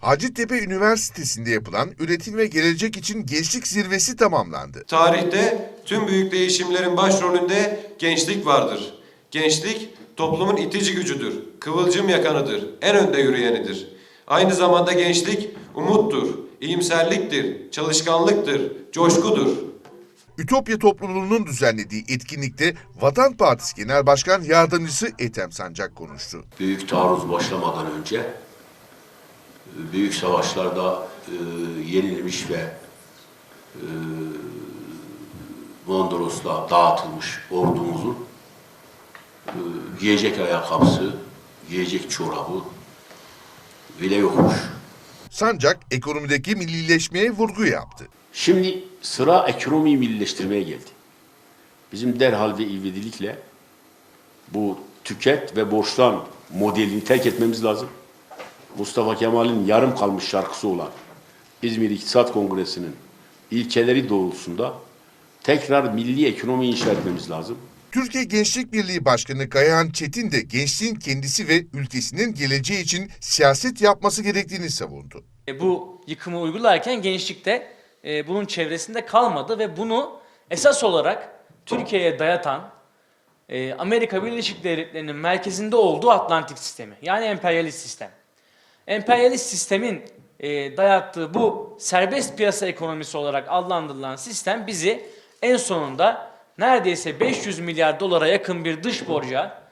Hacettepe Üniversitesi'nde yapılan Üretim ve Gelecek için Gençlik Zirvesi tamamlandı. Tarihte tüm büyük değişimlerin başrolünde gençlik vardır. Gençlik toplumun itici gücüdür, kıvılcım yakanıdır, en önde yürüyenidir. Aynı zamanda gençlik umuttur, iyimserliktir, çalışkanlıktır, coşkudur. Ütopya topluluğunun düzenlediği etkinlikte Vatan Partisi Genel Başkan Yardımcısı Ethem Sancak konuştu. büyük taarruz başlamadan önce büyük savaşlarda e, yenilmiş ve e, Mondros'la dağıtılmış ordumuzun e, giyecek ayakkabısı, giyecek çorabı bile yokmuş. Sancak ekonomideki millileşmeye vurgu yaptı. Şimdi sıra ekonomiyi millileştirmeye geldi. Bizim derhal ve ivedilikle bu tüket ve borçlan modelini terk etmemiz lazım. Mustafa Kemal'in yarım kalmış şarkısı olan İzmir İktisat Kongresi'nin ilkeleri doğrultusunda tekrar milli ekonomi inşa etmemiz lazım. Türkiye Gençlik Birliği Başkanı Kayahan Çetin de gençliğin kendisi ve ülkesinin geleceği için siyaset yapması gerektiğini savundu. E, bu yıkımı uygularken gençlik de e, bunun çevresinde kalmadı ve bunu esas olarak Türkiye'ye dayatan e, Amerika Birleşik Devletleri'nin merkezinde olduğu Atlantik sistemi yani emperyalist sistem. Emperyalist sistemin e, dayattığı bu serbest piyasa ekonomisi olarak adlandırılan sistem bizi en sonunda neredeyse 500 milyar dolara yakın bir dış borca,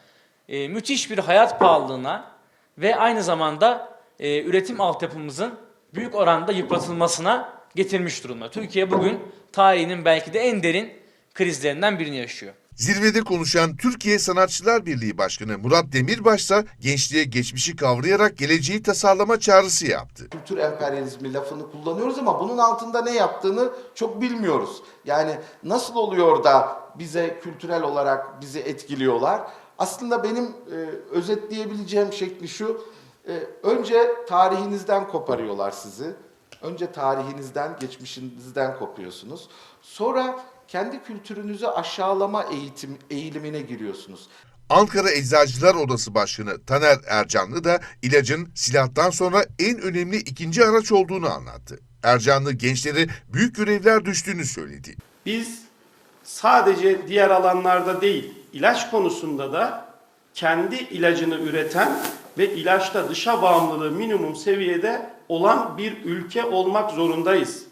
e, müthiş bir hayat pahalılığına ve aynı zamanda e, üretim altyapımızın büyük oranda yıpratılmasına getirmiş durumda. Türkiye bugün tarihinin belki de en derin krizlerinden birini yaşıyor. Zirvede konuşan Türkiye Sanatçılar Birliği Başkanı Murat Demirbaş ise gençliğe geçmişi kavrayarak geleceği tasarlama çağrısı yaptı. kültür emperyalizmi lafını kullanıyoruz ama bunun altında ne yaptığını çok bilmiyoruz. Yani nasıl oluyor da bize kültürel olarak bizi etkiliyorlar? Aslında benim e, özetleyebileceğim şekli şu. e, önce tarihinizden koparıyorlar sizi. Önce tarihinizden, geçmişinizden kopuyorsunuz. Sonra kendi kültürünüzü aşağılama eğitim eğilimine giriyorsunuz. Ankara Eczacılar Odası Başkanı Taner Ercanlı da ilacın silahtan sonra en önemli ikinci araç olduğunu anlattı. Ercanlı gençlere büyük görevler düştüğünü söyledi. Biz sadece diğer alanlarda değil, ilaç konusunda da kendi ilacını üreten ve ilaçta dışa bağımlılığı minimum seviyede olan bir ülke olmak zorundayız.